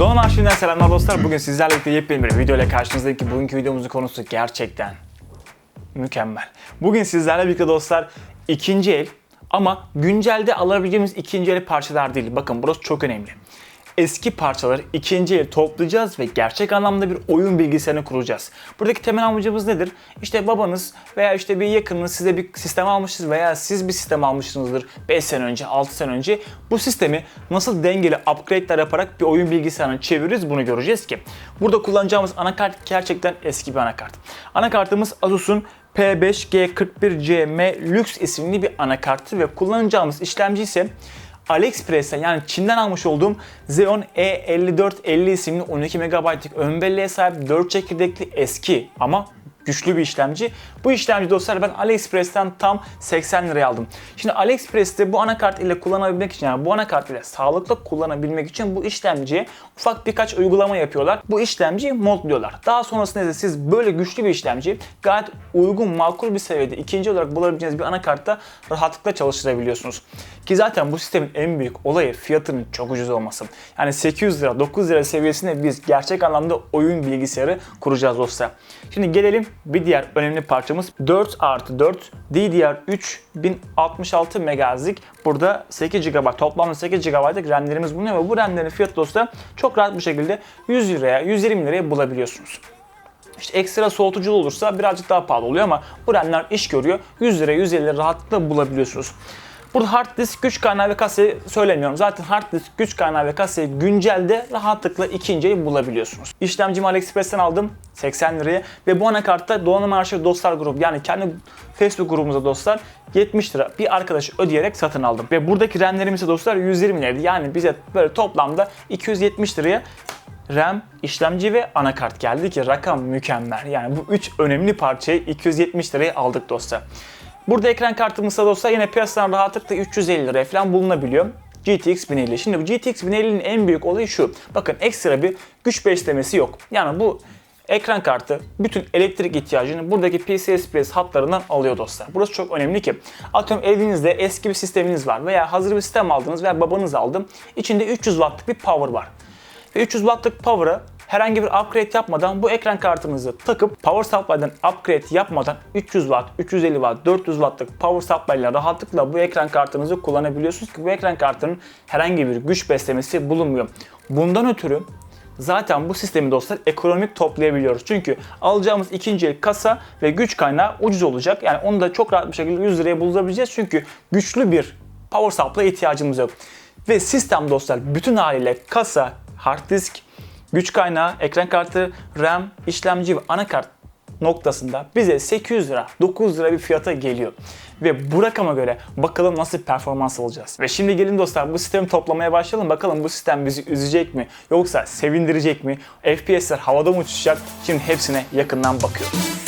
Doğan Arşiv'den selamlar dostlar. Bugün sizlerle birlikte yepyeni bir video ile karşınızdayım ki bugünkü videomuzun konusu gerçekten mükemmel. Bugün sizlerle birlikte dostlar ikinci el ama güncelde alabileceğimiz ikinci el parçalar değil. Bakın burası çok önemli. Eski parçaları ikinci el toplayacağız ve gerçek anlamda bir oyun bilgisayarını kuracağız. Buradaki temel amacımız nedir? İşte babanız veya işte bir yakınınız size bir sistem almıştır veya siz bir sistem almışsınızdır 5 sene önce, 6 sene önce. Bu sistemi nasıl dengeli upgrade'ler yaparak bir oyun bilgisayarına çeviririz bunu göreceğiz ki. Burada kullanacağımız anakart gerçekten eski bir anakart. Anakartımız Asus'un P5G41CM Lux isimli bir anakartı ve kullanacağımız işlemci ise AliExpress'ten yani Çin'den almış olduğum Xeon E5450 isimli 12 MB'lık ön belleğe sahip 4 çekirdekli eski ama güçlü bir işlemci. Bu işlemci dostlar ben AliExpress'ten tam 80 liraya aldım. Şimdi AliExpress'te bu anakart ile kullanabilmek için yani bu anakart ile sağlıklı kullanabilmek için bu işlemciye ufak birkaç uygulama yapıyorlar. Bu işlemciyi modluyorlar. Daha sonrasında ise siz böyle güçlü bir işlemci gayet uygun makul bir seviyede ikinci olarak bulabileceğiniz bir anakartta rahatlıkla çalıştırabiliyorsunuz. Ki zaten bu sistemin en büyük olayı fiyatının çok ucuz olması. Yani 800 lira 9 lira seviyesinde biz gerçek anlamda oyun bilgisayarı kuracağız dostlar. Şimdi gelelim bir diğer önemli parçamız 4 artı 4 DDR3 1066 MHz'lik burada 8 GB toplamda 8 GB'lık RAM'lerimiz bulunuyor ve bu RAM'lerin fiyatı dostlar çok rahat bir şekilde 100 liraya 120 liraya bulabiliyorsunuz. İşte ekstra soğutucu olursa birazcık daha pahalı oluyor ama bu RAM'ler iş görüyor. 100 lira 150 lira rahatlıkla bulabiliyorsunuz. Burada hard disk, güç kaynağı ve kasayı söylemiyorum. Zaten hard disk, güç kaynağı ve kasayı güncelde rahatlıkla ikinciyi bulabiliyorsunuz. İşlemcimi AliExpress'ten aldım 80 liraya ve bu anakartta Donanım Arşiv Dostlar grubu yani kendi Facebook grubumuza dostlar 70 lira bir arkadaş ödeyerek satın aldım. Ve buradaki RAM'lerimiz dostlar 120 liraydı. Yani bize böyle toplamda 270 liraya RAM, işlemci ve anakart geldi ki rakam mükemmel. Yani bu üç önemli parçayı 270 liraya aldık dostlar. Burada ekran kartımız da dostlar yine piyasadan rahatlıkla 350 liraya falan bulunabiliyor. GTX 1050. Şimdi bu GTX 1050'nin en büyük olayı şu. Bakın ekstra bir güç beslemesi yok. Yani bu ekran kartı bütün elektrik ihtiyacını buradaki PCI Express hatlarından alıyor dostlar. Burası çok önemli ki atıyorum evinizde eski bir sisteminiz var veya hazır bir sistem aldınız veya babanız aldı. İçinde 300 wattlık bir power var. Ve 300 wattlık power'ı herhangi bir upgrade yapmadan bu ekran kartınızı takıp power supply'dan upgrade yapmadan 300 watt, 350 watt, 400 wattlık power supply ile rahatlıkla bu ekran kartınızı kullanabiliyorsunuz ki bu ekran kartının herhangi bir güç beslemesi bulunmuyor. Bundan ötürü zaten bu sistemi dostlar ekonomik toplayabiliyoruz. Çünkü alacağımız ikinci el kasa ve güç kaynağı ucuz olacak. Yani onu da çok rahat bir şekilde 100 liraya bulabileceğiz. Çünkü güçlü bir power supply ihtiyacımız yok. Ve sistem dostlar bütün haliyle kasa, hard disk, güç kaynağı, ekran kartı, RAM, işlemci ve anakart noktasında bize 800 lira, 900 lira bir fiyata geliyor. Ve bu rakama göre bakalım nasıl performans alacağız. Ve şimdi gelin dostlar bu sistemi toplamaya başlayalım. Bakalım bu sistem bizi üzecek mi? Yoksa sevindirecek mi? FPS'ler havada mı uçuşacak? Şimdi hepsine yakından bakıyoruz.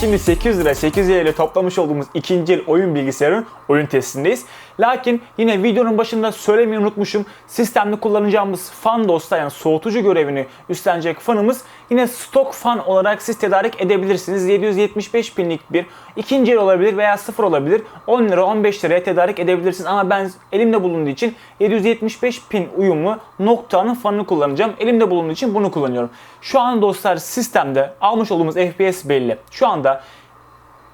Şimdi 800 lira 800 lira ile toplamış olduğumuz ikinci el oyun bilgisayarın oyun testindeyiz. Lakin yine videonun başında söylemeyi unutmuşum. Sistemde kullanacağımız fan dosta yani soğutucu görevini üstlenecek fanımız yine stok fan olarak siz tedarik edebilirsiniz. 775 pinlik bir ikinci el olabilir veya sıfır olabilir. 10 lira 15 liraya tedarik edebilirsiniz ama ben elimde bulunduğu için 775 pin uyumlu noktanın fanını kullanacağım. Elimde bulunduğu için bunu kullanıyorum. Şu an dostlar sistemde almış olduğumuz FPS belli. Şu anda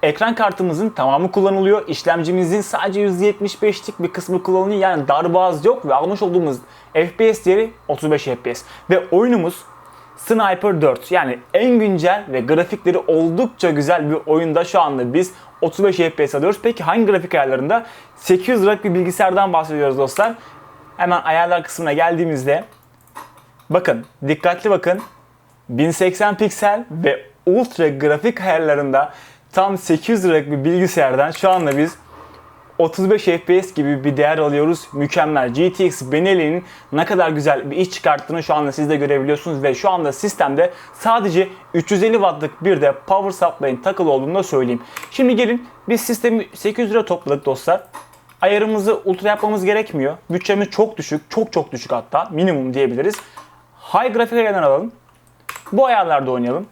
ekran kartımızın tamamı kullanılıyor. İşlemcimizin sadece %75'lik bir kısmı kullanılıyor. Yani darbağız yok ve almış olduğumuz FPS değeri 35 FPS. Ve oyunumuz Sniper 4 yani en güncel ve grafikleri oldukça güzel bir oyunda şu anda biz 35 FPS alıyoruz. Peki hangi grafik ayarlarında? 800 liralık bir bilgisayardan bahsediyoruz dostlar. Hemen ayarlar kısmına geldiğimizde bakın dikkatli bakın 1080 piksel ve ultra grafik ayarlarında tam 800 liralık bir bilgisayardan şu anda biz 35 FPS gibi bir değer alıyoruz. Mükemmel. GTX Benelli'nin ne kadar güzel bir iş çıkarttığını şu anda siz de görebiliyorsunuz ve şu anda sistemde sadece 350 wattlık bir de power supply'in takılı olduğunu da söyleyeyim. Şimdi gelin biz sistemi 800 lira topladık dostlar. Ayarımızı ultra yapmamız gerekmiyor. Bütçemiz çok düşük, çok çok düşük hatta minimum diyebiliriz. High grafik ayarlarını alalım. Bu ayarlarda oynayalım.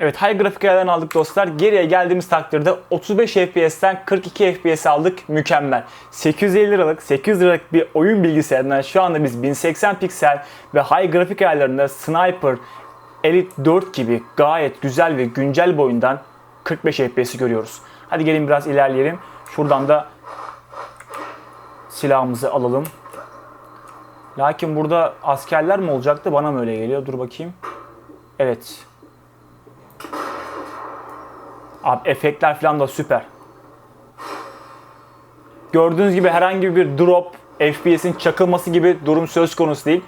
Evet high grafik ayarlarını aldık dostlar. Geriye geldiğimiz takdirde 35 FPS'ten 42 FPS aldık. Mükemmel. 850 liralık, 800 liralık bir oyun bilgisayarından şu anda biz 1080 piksel ve high grafik ayarlarında Sniper Elite 4 gibi gayet güzel ve güncel bir oyundan 45 FPS'i görüyoruz. Hadi gelin biraz ilerleyelim. Şuradan da silahımızı alalım. Lakin burada askerler mi olacaktı? Bana mı öyle geliyor? Dur bakayım. Evet. Abi efektler falan da süper. Gördüğünüz gibi herhangi bir drop, FPS'in çakılması gibi durum söz konusu değil.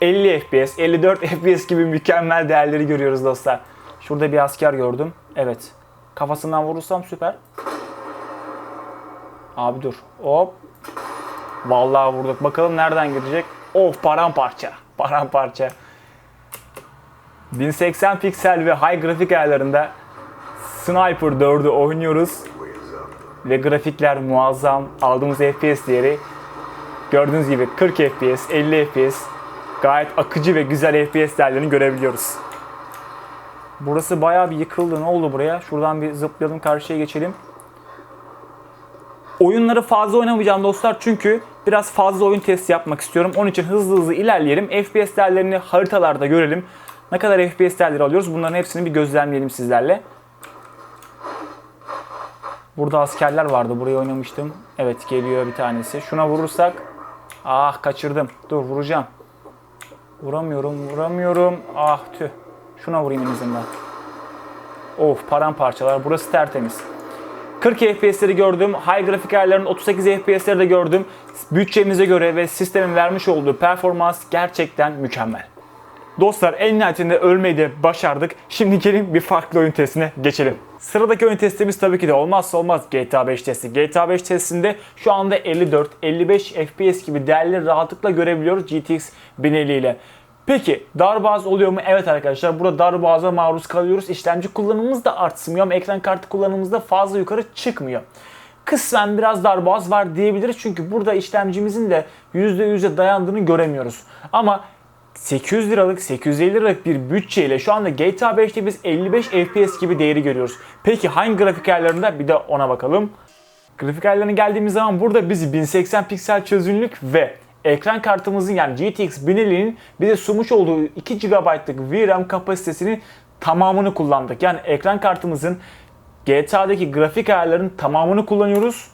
50 FPS, 54 FPS gibi mükemmel değerleri görüyoruz dostlar. Şurada bir asker gördüm. Evet. Kafasından vurursam süper. Abi dur. Hop. Vallahi vurduk. Bakalım nereden gidecek. Of paramparça. Paramparça. 1080 piksel ve high grafik ayarlarında Sniper 4'ü oynuyoruz. Ve grafikler muazzam. Aldığımız FPS değeri gördüğünüz gibi 40 FPS, 50 FPS gayet akıcı ve güzel FPS değerlerini görebiliyoruz. Burası bayağı bir yıkıldı. Ne oldu buraya? Şuradan bir zıplayalım karşıya geçelim. Oyunları fazla oynamayacağım dostlar çünkü biraz fazla oyun testi yapmak istiyorum. Onun için hızlı hızlı ilerleyelim. FPS değerlerini haritalarda görelim. Ne kadar FPS değerleri alıyoruz bunların hepsini bir gözlemleyelim sizlerle. Burada askerler vardı. Burayı oynamıştım. Evet geliyor bir tanesi. Şuna vurursak. Ah kaçırdım. Dur vuracağım. Vuramıyorum, vuramıyorum. Ah tüh. Şuna vurayım en azından. Of paramparçalar. Burası tertemiz. 40 FPS'leri gördüm. High grafik ayarlarının 38 FPS'leri de gördüm. Bütçemize göre ve sistemin vermiş olduğu performans gerçekten mükemmel. Dostlar en nihayetinde ölmeyi de başardık. Şimdi gelin bir farklı oyun testine geçelim. Sıradaki oyun testimiz tabii ki de olmazsa olmaz GTA 5 testi. GTA 5 testinde şu anda 54-55 FPS gibi değerleri rahatlıkla görebiliyoruz GTX 1050 ile. Peki darbaz oluyor mu? Evet arkadaşlar burada darbaza maruz kalıyoruz. İşlemci kullanımımız da artmıyor ama ekran kartı kullanımımız da fazla yukarı çıkmıyor. Kısmen biraz darbaz var diyebiliriz çünkü burada işlemcimizin de %100'e dayandığını göremiyoruz. Ama 800 liralık, 850 liralık bir bütçeyle şu anda GTA 5'te biz 55 FPS gibi değeri görüyoruz. Peki hangi grafik ayarlarında? Bir de ona bakalım. Grafik ayarlarına geldiğimiz zaman burada biz 1080 piksel çözünürlük ve ekran kartımızın yani GTX 1050'nin bize sunmuş olduğu 2 GB'lık VRAM kapasitesinin tamamını kullandık. Yani ekran kartımızın GTA'daki grafik ayarlarının tamamını kullanıyoruz.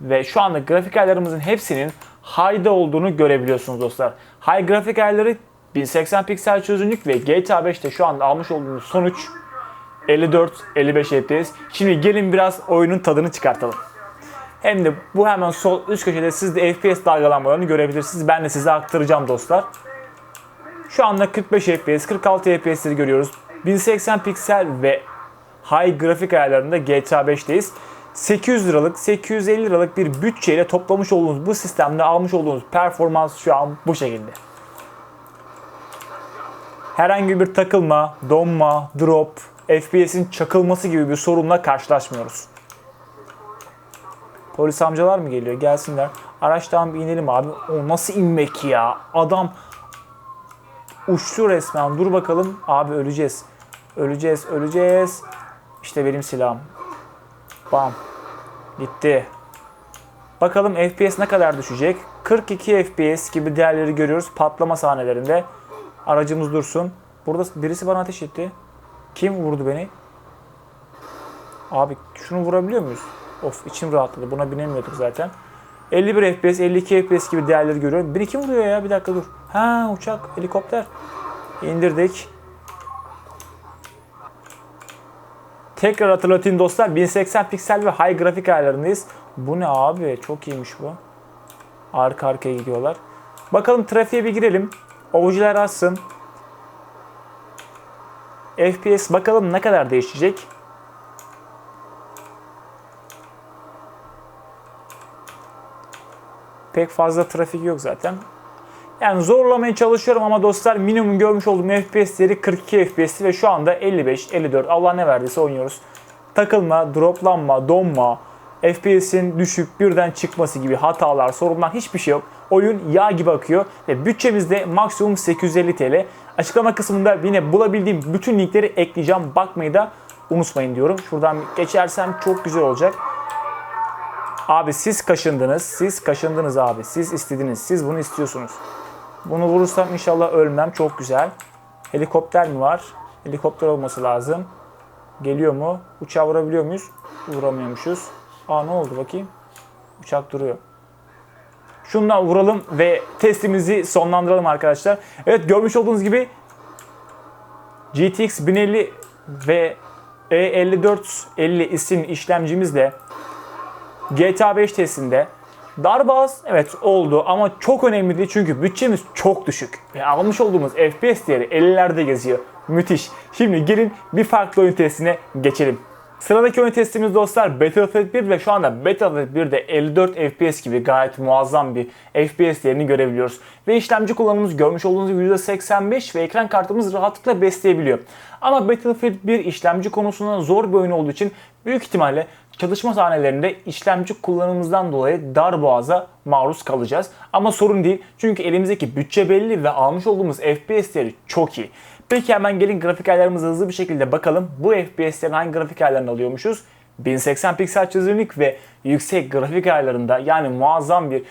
Ve şu anda grafik ayarlarımızın hepsinin high'da olduğunu görebiliyorsunuz dostlar. High grafik ayarları 1080 piksel çözünürlük ve GTA 5'te şu anda almış olduğumuz sonuç 54-55 FPS. Şimdi gelin biraz oyunun tadını çıkartalım. Hem de bu hemen sol üst köşede siz de FPS dalgalanmalarını görebilirsiniz. Ben de size aktaracağım dostlar. Şu anda 45 FPS, 46 FPS'leri görüyoruz. 1080 piksel ve high grafik ayarlarında GTA 5'teyiz. 800 liralık, 850 liralık bir bütçeyle toplamış olduğunuz bu sistemde almış olduğunuz performans şu an bu şekilde. Herhangi bir takılma, donma, drop, FPS'in çakılması gibi bir sorunla karşılaşmıyoruz. Polis amcalar mı geliyor? Gelsinler. Araçtan bir inelim abi. O nasıl inmek ya? Adam uçtu resmen. Dur bakalım. Abi öleceğiz. Öleceğiz, öleceğiz. İşte benim silahım. Bam. Gitti. Bakalım FPS ne kadar düşecek? 42 FPS gibi değerleri görüyoruz patlama sahnelerinde. Aracımız dursun. Burada birisi bana ateş etti. Kim vurdu beni? Abi şunu vurabiliyor muyuz? Of içim rahatladı. Buna binemiyorduk zaten. 51 FPS, 52 FPS gibi değerleri görüyorum. Biri kim vuruyor ya? Bir dakika dur. Ha uçak, helikopter. İndirdik. Tekrar hatırlatayım dostlar. 1080 piksel ve high grafik ayarlarındayız. Bu ne abi? Çok iyiymiş bu. Arka arkaya gidiyorlar. Bakalım trafiğe bir girelim. Ovucular açsın. FPS bakalım ne kadar değişecek. Pek fazla trafik yok zaten. Yani zorlamaya çalışıyorum ama dostlar minimum görmüş olduğum FPS değeri 42 FPS ve şu anda 55, 54 Allah ne verdiyse oynuyoruz. Takılma, droplanma, donma, FPS'in düşüp birden çıkması gibi hatalar, sorunlar hiçbir şey yok. Oyun yağ gibi akıyor ve bütçemizde maksimum 850 TL. Açıklama kısmında yine bulabildiğim bütün linkleri ekleyeceğim. Bakmayı da unutmayın diyorum. Şuradan geçersem çok güzel olacak. Abi siz kaşındınız, siz kaşındınız abi. Siz istediniz, siz bunu istiyorsunuz. Bunu vurursam inşallah ölmem. Çok güzel. Helikopter mi var? Helikopter olması lazım. Geliyor mu? Uçağı vurabiliyor muyuz? Vuramıyormuşuz. Aa ne oldu bakayım? Uçak duruyor. Şundan vuralım ve testimizi sonlandıralım arkadaşlar. Evet görmüş olduğunuz gibi GTX 1050 ve E E5450 isimli işlemcimizle GTA 5 testinde Darbaz evet oldu ama çok önemli değil çünkü bütçemiz çok düşük. Ve almış olduğumuz FPS değeri 50'lerde geziyor. Müthiş. Şimdi gelin bir farklı oyun testine geçelim. Sıradaki oyun testimiz dostlar Battlefield 1 ve şu anda Battlefield 1'de 54 FPS gibi gayet muazzam bir FPS değerini görebiliyoruz. Ve işlemci kullanımımız görmüş olduğunuz gibi %85 ve ekran kartımız rahatlıkla besleyebiliyor. Ama Battlefield 1 işlemci konusunda zor bir oyun olduğu için büyük ihtimalle çalışma sahnelerinde işlemci kullanımımızdan dolayı dar boğaza maruz kalacağız. Ama sorun değil çünkü elimizdeki bütçe belli ve almış olduğumuz FPS değeri çok iyi. Peki hemen gelin grafik ayarlarımıza hızlı bir şekilde bakalım. Bu FPS'lerin hangi grafik ayarlarını alıyormuşuz? 1080 piksel çözünürlük ve yüksek grafik ayarlarında yani muazzam bir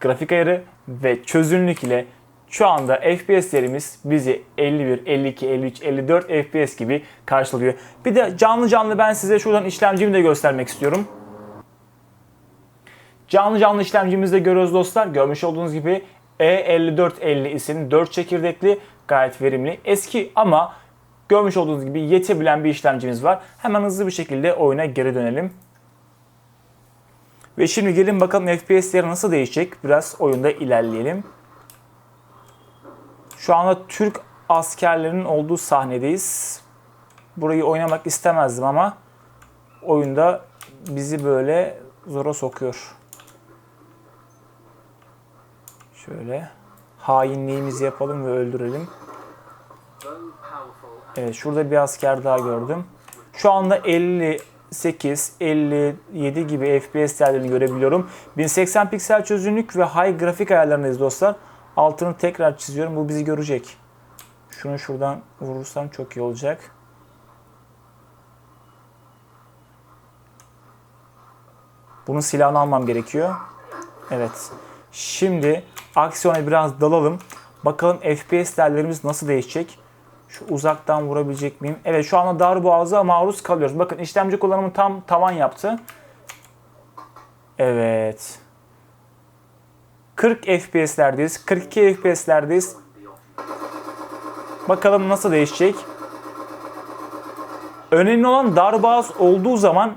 grafik ayarı ve çözünürlük ile şu anda FPS'lerimiz bizi 51, 52, 53, 54 FPS gibi karşılıyor. Bir de canlı canlı ben size şuradan işlemcimi de göstermek istiyorum. Canlı canlı işlemcimizde görüyoruz dostlar. Görmüş olduğunuz gibi E5450 isimli 4 çekirdekli gayet verimli. Eski ama görmüş olduğunuz gibi yetebilen bir işlemcimiz var. Hemen hızlı bir şekilde oyuna geri dönelim. Ve şimdi gelin bakalım FPS'leri nasıl değişecek. Biraz oyunda ilerleyelim. Şu anda Türk askerlerinin olduğu sahnedeyiz. Burayı oynamak istemezdim ama oyunda bizi böyle zora sokuyor. Şöyle hainliğimizi yapalım ve öldürelim. Evet şurada bir asker daha gördüm. Şu anda 58, 57 gibi FPS değerlerini görebiliyorum. 1080 piksel çözünürlük ve high grafik ayarlarındayız dostlar. Altını tekrar çiziyorum. Bu bizi görecek. Şunu şuradan vurursam çok iyi olacak. Bunun silahını almam gerekiyor. Evet. Şimdi aksiyona biraz dalalım. Bakalım FPS değerlerimiz nasıl değişecek. Şu uzaktan vurabilecek miyim? Evet şu anda dar boğaza maruz kalıyoruz. Bakın işlemci kullanımı tam tavan yaptı. Evet. 40 FPS'lerdeyiz. 42 FPS'lerdeyiz. Bakalım nasıl değişecek. Önemli olan darboğaz olduğu zaman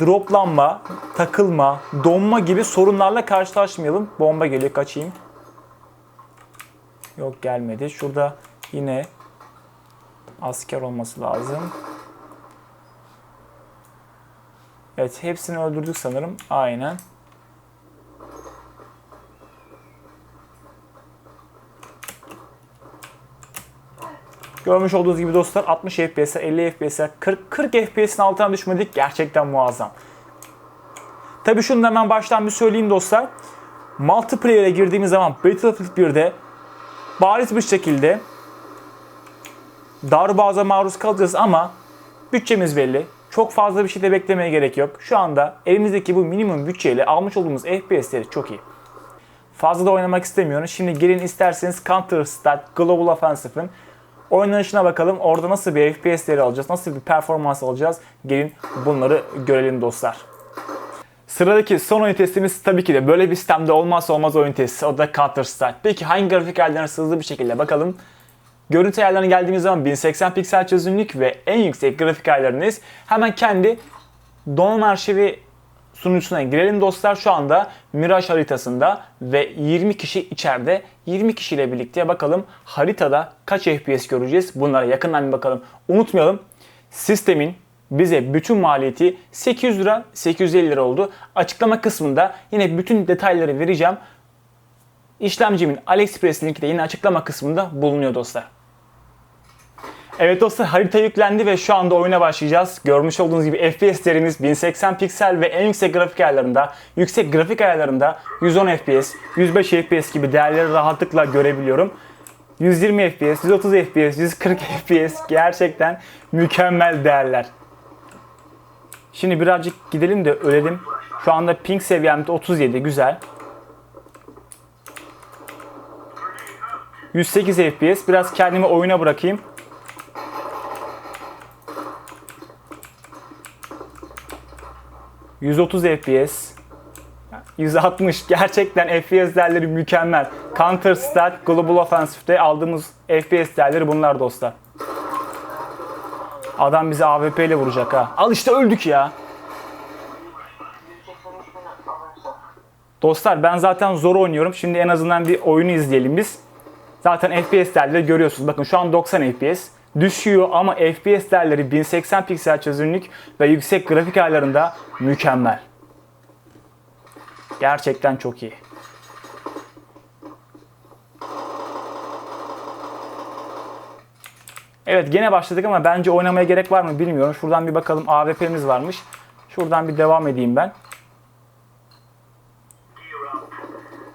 droplanma, takılma, donma gibi sorunlarla karşılaşmayalım. Bomba geliyor kaçayım. Yok gelmedi. Şurada yine asker olması lazım. Evet hepsini öldürdük sanırım. Aynen. Görmüş olduğunuz gibi dostlar 60 FPS, 50 FPS, 40, 40 FPS'in altına düşmedik. Gerçekten muazzam. Tabi şunu da hemen baştan bir söyleyeyim dostlar. Multiplayer'e girdiğimiz zaman Battlefield 1'de bariz bir şekilde darboğaza maruz kalacağız ama bütçemiz belli. Çok fazla bir şey de beklemeye gerek yok. Şu anda elimizdeki bu minimum bütçeyle almış olduğumuz FPS'leri çok iyi. Fazla da oynamak istemiyorum. Şimdi gelin isterseniz Counter Strike Global Offensive'ın oynanışına bakalım. Orada nasıl bir FPS'leri alacağız, nasıl bir performans alacağız. Gelin bunları görelim dostlar. Sıradaki son oyun testimiz tabii ki de böyle bir sistemde olmazsa olmaz oyun testi. O da Counter Strike. Peki hangi grafik ayarlarına hızlı bir şekilde bakalım. Görüntü ayarlarına geldiğimiz zaman 1080 piksel çözünürlük ve en yüksek grafik ayarlarınız. Hemen kendi donanım arşivi sunucusuna girelim dostlar. Şu anda Mirage haritasında ve 20 kişi içeride. 20 kişiyle birlikte bakalım haritada kaç FPS göreceğiz. Bunlara yakından bir bakalım. Unutmayalım sistemin bize bütün maliyeti 800 lira 850 lira oldu. Açıklama kısmında yine bütün detayları vereceğim. işlemcimin AliExpress linki de yine açıklama kısmında bulunuyor dostlar. Evet dostlar harita yüklendi ve şu anda oyuna başlayacağız. Görmüş olduğunuz gibi FPS'lerimiz 1080 piksel ve en yüksek grafik ayarlarında, yüksek grafik ayarlarında 110 FPS, 105 FPS gibi değerleri rahatlıkla görebiliyorum. 120 FPS, 130 FPS, 140 FPS gerçekten mükemmel değerler. Şimdi birazcık gidelim de ölelim. Şu anda ping seviyem de 37 güzel. 108 FPS. Biraz kendimi oyuna bırakayım. ...130 FPS... ...160 gerçekten FPS değerleri mükemmel. Counter Strike Global Offensive'de aldığımız FPS değerleri bunlar dostlar. Adam bizi AWP ile vuracak ha. Al işte öldük ya. Dostlar ben zaten zor oynuyorum. Şimdi en azından bir oyunu izleyelim biz. Zaten FPS değerleri görüyorsunuz. Bakın şu an 90 FPS. Düşüyor ama FPS değerleri 1080 piksel çözünürlük ve yüksek grafik ayarlarında mükemmel. Gerçekten çok iyi. Evet gene başladık ama bence oynamaya gerek var mı bilmiyorum. Şuradan bir bakalım AWP'miz varmış. Şuradan bir devam edeyim ben.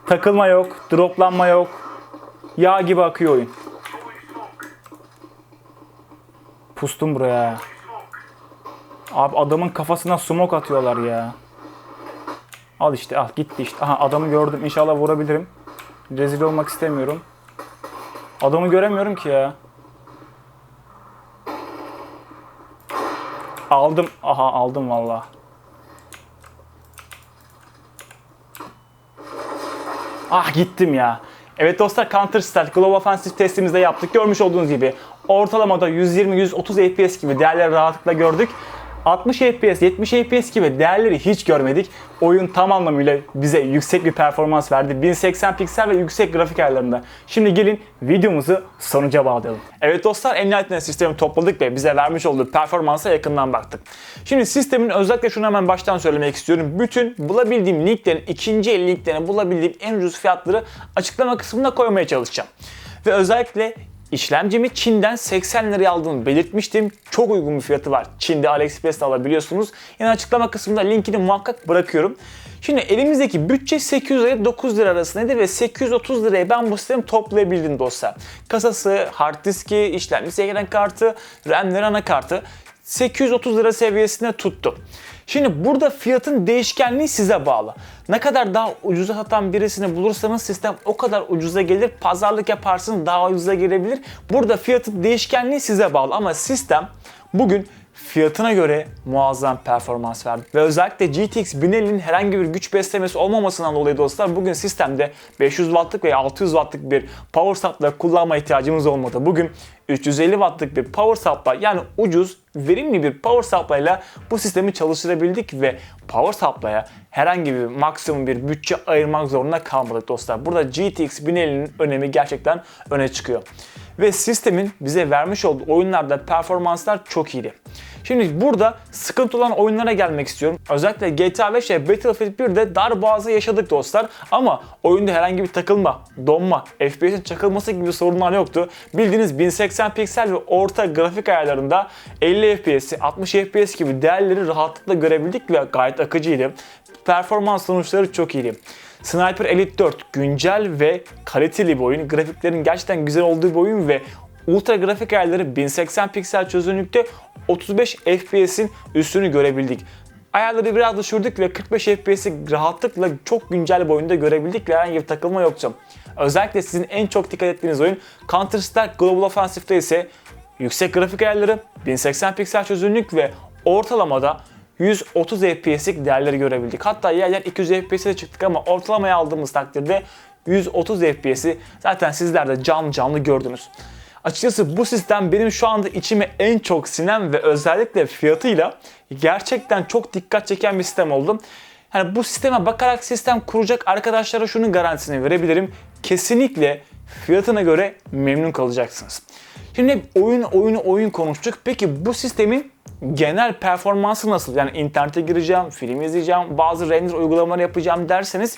Takılma yok, droplanma yok. Yağ gibi akıyor oyun. Pustum buraya. Abi adamın kafasına smoke atıyorlar ya. Al işte al gitti işte. Aha adamı gördüm inşallah vurabilirim. Rezil olmak istemiyorum. Adamı göremiyorum ki ya. Aldım. Aha aldım valla. Ah gittim ya. Evet dostlar Counter Strike Global Offensive testimizde yaptık. Görmüş olduğunuz gibi ortalamada 120-130 FPS gibi değerleri rahatlıkla gördük. 60 FPS, 70 FPS gibi değerleri hiç görmedik. Oyun tam anlamıyla bize yüksek bir performans verdi. 1080 piksel ve yüksek grafik ayarlarında. Şimdi gelin videomuzu sonuca bağlayalım. Evet dostlar nihayetinde sistemi topladık ve bize vermiş olduğu performansa yakından baktık. Şimdi sistemin özellikle şunu hemen baştan söylemek istiyorum. Bütün bulabildiğim linklerin, ikinci el linklerini bulabildiğim en ucuz fiyatları açıklama kısmına koymaya çalışacağım. Ve özellikle İşlemcimi Çin'den 80 liraya aldığımı belirtmiştim. Çok uygun bir fiyatı var. Çin'de AliExpress'te alabiliyorsunuz. Yine açıklama kısmında linkini muhakkak bırakıyorum. Şimdi elimizdeki bütçe 800 lira 9 lira arasındaydı ve 830 liraya ben bu sistemi toplayabildim dostlar. Kasası, hard diski, işlemcisi ekran kartı, RAM'leri anakartı 830 lira seviyesinde tuttu. Şimdi burada fiyatın değişkenliği size bağlı. Ne kadar daha ucuza satan birisini bulursanız sistem o kadar ucuza gelir. Pazarlık yaparsınız daha ucuza gelebilir. Burada fiyatın değişkenliği size bağlı ama sistem bugün fiyatına göre muazzam performans verdi. Ve özellikle GTX 1050'nin herhangi bir güç beslemesi olmamasından dolayı dostlar bugün sistemde 500 wattlık veya 600 wattlık bir power supply kullanma ihtiyacımız olmadı. Bugün 350 wattlık bir power supply yani ucuz verimli bir power supply ile bu sistemi çalıştırabildik ve power supply'a herhangi bir maksimum bir bütçe ayırmak zorunda kalmadık dostlar. Burada GTX 1050'nin önemi gerçekten öne çıkıyor. Ve sistemin bize vermiş olduğu oyunlarda performanslar çok iyiydi. Şimdi burada sıkıntı olan oyunlara gelmek istiyorum. Özellikle GTA 5 ve Battlefield 1'de dar boğazı yaşadık dostlar. Ama oyunda herhangi bir takılma, donma, FPS'in çakılması gibi sorunlar yoktu. Bildiğiniz 1080 piksel ve orta grafik ayarlarında 50 FPS, 60 FPS gibi değerleri rahatlıkla görebildik ve gayet akıcıydı. Performans sonuçları çok iyiydi. Sniper Elite 4 güncel ve kaliteli bir oyun. Grafiklerin gerçekten güzel olduğu bir oyun ve ultra grafik ayarları 1080 piksel çözünürlükte 35 FPS'in üstünü görebildik. Ayarları biraz düşürdük ve 45 FPS'i rahatlıkla çok güncel bir oyunda görebildik ve herhangi bir takılma yoktu. Özellikle sizin en çok dikkat ettiğiniz oyun Counter Strike Global Offensive'de ise yüksek grafik ayarları, 1080 piksel çözünürlük ve ortalamada 130 FPS'lik değerleri görebildik. Hatta yer yer 200 FPS'e çıktık ama ortalamaya aldığımız takdirde 130 FPS'i zaten sizler de canlı canlı gördünüz. Açıkçası bu sistem benim şu anda içime en çok sinen ve özellikle fiyatıyla gerçekten çok dikkat çeken bir sistem oldu. Yani bu sisteme bakarak sistem kuracak arkadaşlara şunun garantisini verebilirim. Kesinlikle fiyatına göre memnun kalacaksınız. Şimdi hep oyun oyunu oyun konuştuk. Peki bu sistemin genel performansı nasıl? Yani internete gireceğim, film izleyeceğim, bazı render uygulamaları yapacağım derseniz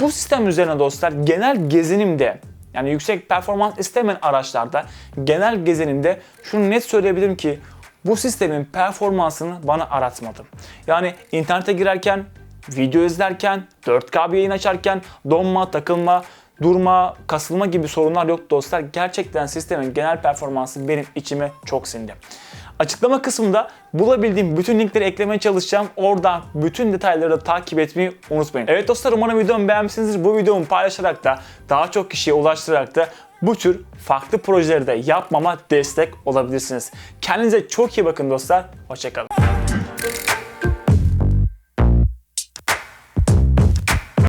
Bu sistem üzerine dostlar genel gezinimde yani yüksek performans istemeyen araçlarda genel gezinimde şunu net söyleyebilirim ki bu sistemin performansını bana aratmadı. Yani internete girerken, video izlerken, 4K bir yayın açarken donma, takılma, durma, kasılma gibi sorunlar yok dostlar. Gerçekten sistemin genel performansı benim içime çok sindi. Açıklama kısmında bulabildiğim bütün linkleri eklemeye çalışacağım. Oradan bütün detayları da takip etmeyi unutmayın. Evet dostlar umarım videomu beğenmişsinizdir. Bu videomu paylaşarak da daha çok kişiye ulaştırarak da bu tür farklı projeleri de yapmama destek olabilirsiniz. Kendinize çok iyi bakın dostlar. Hoşçakalın.